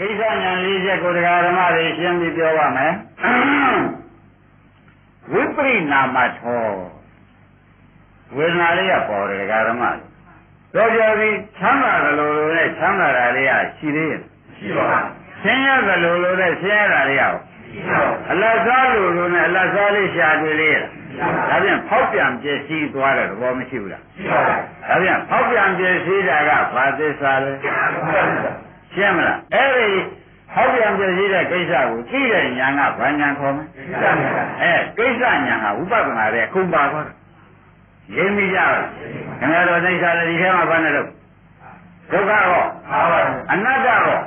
ကိစ္စညာ၄ချက်ကိုတရားဓမ္မတွေရှင်းပြီးပြောပါမယ်ဝိပရိနာမထောဝေဒနာလေးကပေါ်တယ်တရားဓမ္မတွေတော့ကြပြီချမ်းသာတယ်လို့လို့နဲ့ချမ်းသာတာလေးကရှိသေးရဲ့ရှိပါဘူးဆင်းရဲတယ်လို့လို့နဲ့ဆင်းရဲတာလေးကရောရှိပါဘူးအလတ်စားလို့လို့နဲ့အလတ်စားလေးရှာတွေ့လေးရဒါပြန်ဖောက်ပြန်ပြည့်စည်သွားတဲ့သဘောမရှိဘူးလားရှိပါဘူးဒါပြန်ဖောက်ပြန်ပြည့်စည်တာကဘာသစ္စာလဲ ရှင်းမလားအဲ့ဒီဖောက်ပြန်ပြည့်စည်တဲ့ကိစ္စကိုသိတဲ့ဉာဏ်ကဘာဉာဏ်ခေါ်မလဲအဲကိစ္စဉာဏ်ကဝိပဿနာရဲ့ခုံပါသွားတယ်ရင်းမိကြလားခင်ဗျားတို့သိစားတယ်ဒီထဲမှာဘာနဲ့တော့ဒုက္ခရောပါပါအနတ္တရော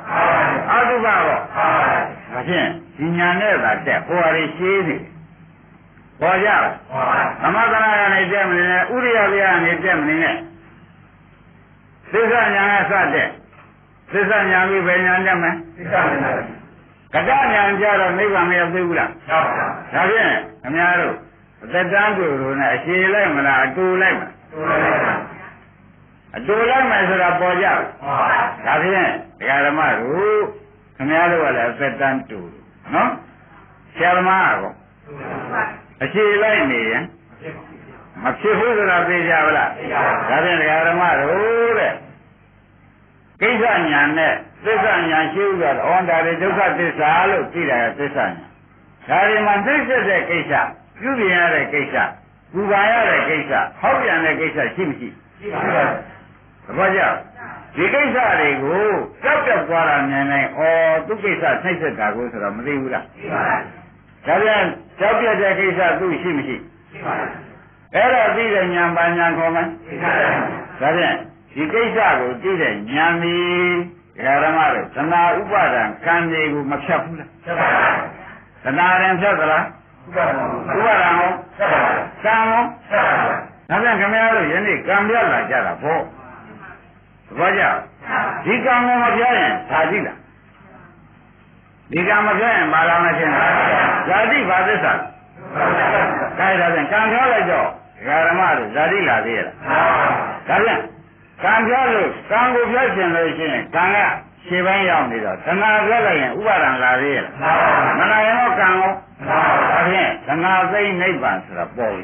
အတုပရောပါပါဒါဖြင့်ဒီညာနဲ့သာတက်ဟိုဟာတွေရှင်းနေပေါ်ကြလားပါပါသမသနာကနေတက်မနေနဲ့ဥရိယပြကနေတက်မနေနဲ့သစ္စာညာကစတဲ့ သစ္စာညာပြီးဘယ်ညာတက်မလဲသိတာလည်းကတညာကြတော့နိဗ္ဗာန်မရောက်သေးဘူးလားပါပါဒါဖြင့်ခင်ဗျားတို့အသက်တန်းကိုယ်တို့နဲ့အရှည်လိုက်မလားအတူလိုက်မလားတို့လည်းပါအတူလိုက်မယ်ဆိုတာပေါ်ကြလားပါဒါဖြင့်ဒကာဓမ္မတို့ခင်ဗျားတို့ကလည်းအသက်တန်းတူနော်ဆရာသမားကောအရှိလိုက်နေရင်မဖြစ်ဘူးဆိုတာသိကြပါလားဒါဖြင့်ဒကာဓမ္မတို့တဲ့ ကိစ္စညာနဲ့သစ္စာညာရှိဥစွာဩန္တာတွေဒုက္ခသစ္စာလို့သိတာကသစ္စာညာဒါဒီမှာသိစ္တဲ့ကိစ္စပြုပြင်ရတဲ့ကိစ္စပူပါရတဲ့ကိစ္စဟောက်ပြန်တဲ့ကိစ္စရှိမရှိရှိပါဘူးသဘောကျဒီကိစ္စတွေကိုကြောက်ကြောက်သွားတာမြင်နိုင်ဩသူကိစ္စနှိမ့်ဆက်တာကိုဆိုတော့မသိဘူးလားရှိပါဘူးဒါပြန်ကြောက်ပြတဲ့ကိစ္စသူရှိမရှိရှိပါဘူးအဲ့ဒါသိတဲ့ဉာဏ်ပါဉာဏ်ခေါ်မယ်သိတာလည်းဒါပြန် ဒီကိစ္စကိုသိတဲ့ဉာဏ်ကြီးဒကာရမတို့သနာဥပါဒံကံတွေကိုမဖြတ်ဘူးလားဆက်ပါဘူးသနာရင်ဖြတ်သလားဥပဒါဥပါဒံဟောဆက်ပါဘူးကံဟောဆက်ပါဘူးဒါပြန်ခင်ဗျားတို့ယနေ့ကံပြလာကြတာပေါ့သဘောကျဒီကံကိုမပြရင်သာကြည့်လားဒီကံမပြရင်မာလာမရှင်းလားဇာတိဘာသစ္စာဒါဒါပြန်ကံပြောလိုက်တော့ဒကာရမတို့ဇာတိလာသေးရလားဒါပြန် ကံပြောလို့ကံကိုပြောရှင်လို့ရှိရင်ကံကရှင်းပိုင်းရောက်နေတော့သနာပြောလိုက်ရင်ဥပါဒံလာသေးရလားမနာရင်တော့ကံရောဒါဖြင့်သနာသိမ့်နိဗ္ဗာန်ဆိုတာပေါ်ပြီ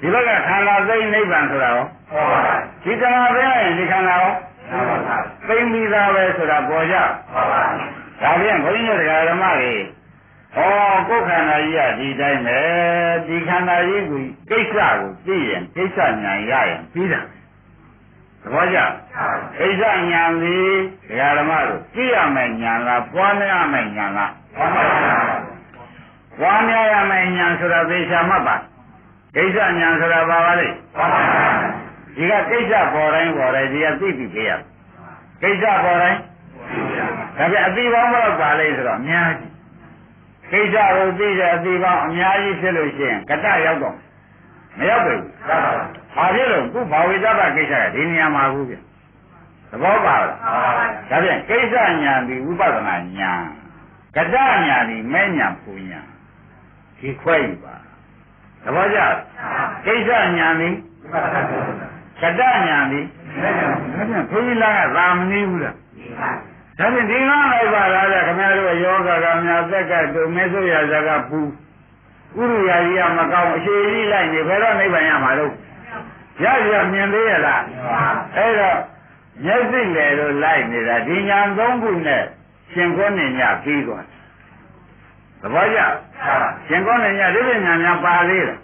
ဒီဘက်ကခန္ဓာသိမ့်နိဗ္ဗာန်ဆိုတာရောဒီသနာသိမ့်ရင်ဒီခန္ဓာရောသိမ့်ပြီးသားပဲဆိုတာပေါ်ကြဒါဖြင့်ဘုန်းကြီးတို့တရားဓမ္မတွေဟောကိုယ်ခန္ဓာကြီးကဒီတိုင်းပဲဒီခန္ဓာကြီးကိုကိစ္စကိုသိရင်ကိစ္စညာရရင်ပြီးတာ သဘောကျကိစ္စညာသည်တရားဓမ္မတို့သိရမယ်ညာလားပွားများရမယ်ညာလားပွားများရမယ်ညာဆိုတာသေချာမှတ်ပါကိစ္စညာဆိုတာဘာပါလဲဒီကကိစ္စပေါ်တိုင်းပေါ်တိုင်းဒီကသိပြီခေရကိစ္စပေါ်တိုင်းဒါပြအတိပေါင်းဘယ်လောက်ပါလဲဆိုတော့အများကြီးကိစ္စကိုသိတဲ့အတိပေါင်းအများကြီးဖြစ်လို့ရှိရင်ကတရောက်တော့မရောက်ဘူး ဘာဖြစ်လို့ခုဘာဝိသဘကိစ္စကဒီနေရာမှာဘူးပြသဘောပါလားဒါဖြင့်ကိစ္စညာဒီဝိပဿနာညာကတညာဒီမဲ့ညာပူညာဒီခွဲယူပါသဘောကျလားကိစ္စညာဒီကတညာဒီဒါဖြင့်ဘုရားကသာမနည်းဘူးလားဒါဖြင့်ဒီငါးလိုက်ပါလားတဲ့ခင်ဗျားတို့ယောဂကများသက်ကတုမဲဆိုရဇကပူဥရိယာကြီးကမကောင်းအရှိကြီးလိုက်နေဘယ်တော့နိဗ္ဗာန်ရမှာလို့ ရရမြင်သေးရလားအဲ့တော့မျက်စိလေလို့လိုက်နေတာဒီညာသုံးခုနဲ့ရှင်ခွန်းနေညပြီးသွားတယ်သဘောကျရှင်ခွန်းနေညဒီပညာများပါသေးတယ်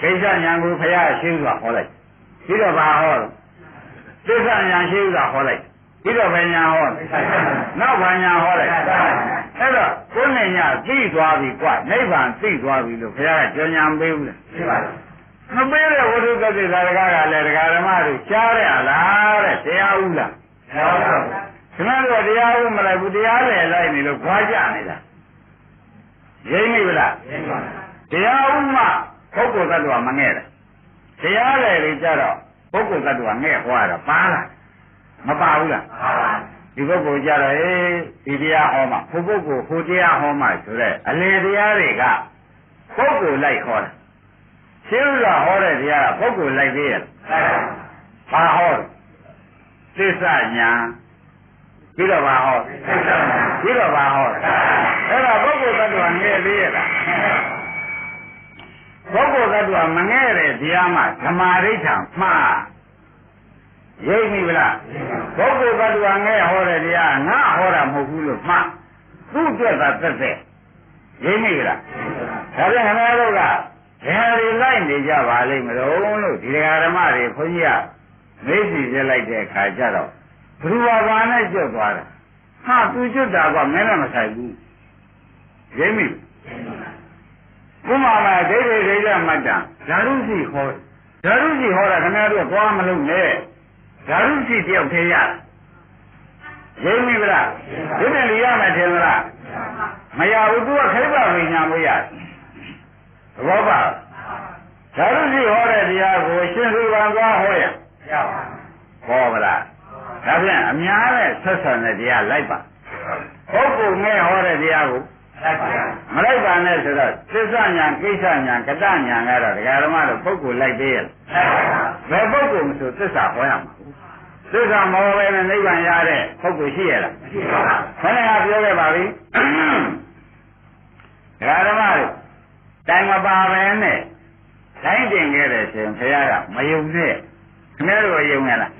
ကိစ္စညာကိုဖရာရှိစွာဟောလိုက်ပြီးတော့ဘာဟောလဲသစ္စာညာရှိစွာဟောလိုက်ပြီးတော့ဘယ်ညာဟောလဲနောက်ဘာညာဟောလိုက်အဲ့တော့ကိုယ်နဲ့ညသိသွားပြီကွနိဗ္ဗာန်သိသွားပြီလို့ဘုရားကကြော်ညာမပေးဘူးလေ မပေးတဲ့ဝိသုဒ္ဓတိသာရကကလည်းဒကာဓမ္မတွေကြားရလားတဲ့တရားဥလားခင်ဗျားတို့တရားဥမလိုက်ဘူးတရားလေလိုက်နေလို့ခွာကြနေတာရိမ့်မိဗလားတရားဥမှပုဂ္ဂိုလ်သတ္တဝါမငဲ့တယ်တရားလေတွေကြတော့ပုဂ္ဂိုလ်သတ္တဝါငဲ့ဟောတာပါလားမပါဘူးလားဒီပုဂ္ဂိုလ်ကြတော့အေးဒီတရားဟောမှာဟိုပုဂ္ဂိုလ်ဟိုတရားဟောမှာဆိုတဲ့အလေတရားတွေကပုဂ္ဂိုလ်လိုက်ဟောတာ ရှင်းဥစွာဟောတဲ့တရားကပုဂ္ဂိုလ်လိုက်သေးရဲ့ဘာဟောလဲသစ္စာညာပြီးတော့ပါဟောပြီးတော့ပါဟောအဲ့ဒါပုဂ္ဂိုလ်သတ္တဝါငဲ့သေးရဲ့လားပုဂ္ဂိုလ်သတ္တဝါမငဲ့တဲ့တရားမှဓမ္မာရိဋ္ဌာမှားရိပ်ပြီလားပုဂ္ဂိုလ်သတ္တဝါငဲ့ဟောတဲ့တရားငါဟောတာမဟုတ်ဘူးလို့မှားသူ့အတွက်သာသက်သက်ရိပ်ပြီလားဒါပြန်ခင်ဗျားတို့က ဘယ်ဟာတွေလိုက်နေကြပါလိမ့်မလို့လို့ဒီဓမ္မတွေခွန်ကြီးကမေးစီပြလိုက်တဲ့အခါကျတော့ဘုရားဘာနဲ့ကျွတ်သွားတာဟာသူကျွတ်တာကမင်းနဲ့မဆိုင်ဘူးရိပ်ပြီဘုမာမဒိဋ္ဌိဒိဋ္ဌမတ္တဓာရုစီဟောဓာရုစီဟောတာခင်ဗျားတို့သွားမလို့နဲ့ဓာရုစီတယောက်သေးရရိပ်ပြီလားဒီနဲ့လျရမယ်ထင်လားမရဘူးသူကခိဗ္ဗဝိညာဉ်မရ သဘောပါဓာရုစီဟောတဲ့တရားကိုရှင်သူပန်သွားဟောရဟောပါလားဒါဖြင့်အများနဲ့ဆက်ဆံတဲ့တရားလိုက်ပါပုဂ္ဂိုလ်ငဲဟောတဲ့တရားကိုမလိုက်ပါနဲ့ဆိုတော့သစ္စာညာကိစ္စညာကတညာကတော့ဒကာဓမ္မတို့ပုဂ္ဂိုလ်လိုက်သေးရဲ့ဘယ်ပုဂ္ဂိုလ်မဆိုသစ္စာဟောရမှာသစ္စာမဟောဘဲနဲ့နိဗ္ဗာန်ရတဲ့ပုဂ္ဂိုလ်ရှိရလားခဏကပြောခဲ့ပါပြီဒကာဓမ္မတို့ တိုင်မပါပဲနဲ့တိုင်းတင်ခဲ့တဲ့ရှင်ဘုရားကမယုံနဲ့ခင်ဗျားတို့ယုံရလား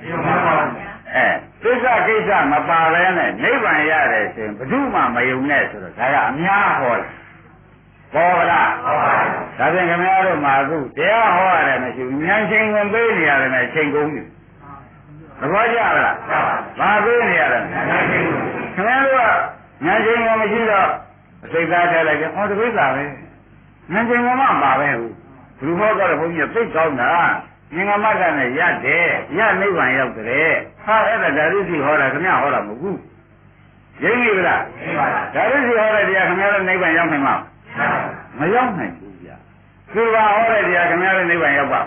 အဲသစ္စာကိစ္စမပါပဲနဲ့နိဗ္ဗာန်ရတယ်ဆိုရင်ဘယ်သူမှမယုံနဲ့ဆိုတော့ဒါကအများဟောတယ်ပေါ်လားဒါဖြင့်ခင်ဗျားတို့မှာအခုတရားဟောရတယ်မရှိဘူးဉာဏ်ချင်းဝင်ပေးနေရတယ်နဲ့ချိန်ကုန်ပြီသဘောကျလားဘာပေးနေရလဲခင်ဗျားတို့ကဉာဏ်ချင်းဝင်မရှိတော့အစိတ်သားထဲလိုက်တယ်ဟောတပိဿာပဲ ဉာဏ်ချင်းဝင်မှပါပဲဘူးဘုရားဟောတော့ဘုန်းကြီးသိကောင်းတာငင်္ဂမတ္တနဲ့ရတယ်ရနိဗ္ဗာန်ရောက်တယ်ဟာအဲ့ဒါဓာရုစီဟောတာခင်ဗျားဟောတာမဟုတ်ဘူးရင်းပြီလားဓာရုစီဟောတဲ့တရားခင်ဗျားတို့နိဗ္ဗာန်ရောက်နိုင်မှာမရောက်နိုင်ဘူးဗျာသူကဟောတဲ့တရားခင်ဗျားတို့နိဗ္ဗာန်ရောက်ပါ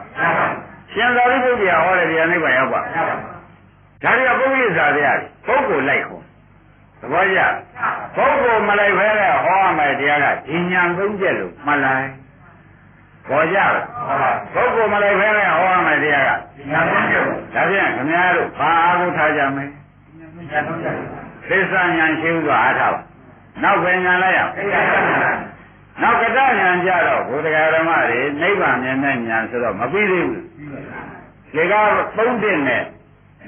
ရှင်သာရိပုတ္တရာဟောတဲ့တရားနိဗ္ဗာန်ရောက်ပါဒါတွေကပုဂ္ဂိစာတရားပုဂ္ဂိုလ်လိုက်ဟော သဘောကျပုဂ္ဂိုလ်မလိုက်ဖဲနဲ့ဟောရမယ်တရားကဒီညာသုံးချက်လို့မှတ်လိုက်ပေါ်ကြလားပုဂ္ဂိုလ်မလိုက်ဖဲနဲ့ဟောရမယ်တရားကညာသုံးချက်ဒါဖြင့်ခင်ဗျားတို့ဘာအားကိုထားကြမလဲသစ္စာဉာဏ်ရှိဥစွာအားထားပါနောက်ပဲဉာဏ်လိုက်ရအောင်နောက်ကတဉာဏ်ကြတော့ဘုရားဓမ္မတွေနိဗ္ဗာန်မြင်တဲ့ဉာဏ်ဆိုတော့မပြီးသေးဘူးဒီကသုံးတင်နဲ့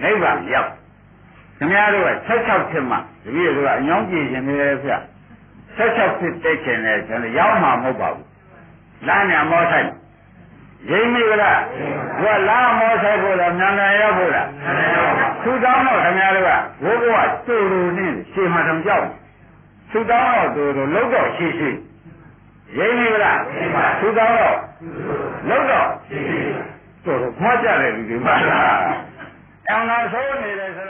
နိဗ္ဗာန်ရောက် ခင်ဗျားတို့က66ဖြစ်မှတပည့်တို့ကအညောင်းကြည့်ခြင်းနေတယ်ဗျ66ဖြစ်တဲ့ခြင်းနဲ့ကျွန်တော်ရောက်မှာမဟုတ်ပါဘူးလမ်းညာမောဆိုင်ရင်းမိလားဘုရားလာမောဆိုင်ဖို့လားမြန်မြန်ရောက်ဖို့လားသူတောင်းတော့ခင်ဗျားတို့ကဘိုးဘွားတူတူနဲ့ရှေမှတုံကြောက်သူတောင်းတော့တူတူလုံးတော့ရှိရှိရင်းမိလားသူတောင်းတော့လုံးတော့ရှိရှိတူတူဖွားကြတယ်ဒီမှာလားအမှန်ဆိုးနေတယ်ဆို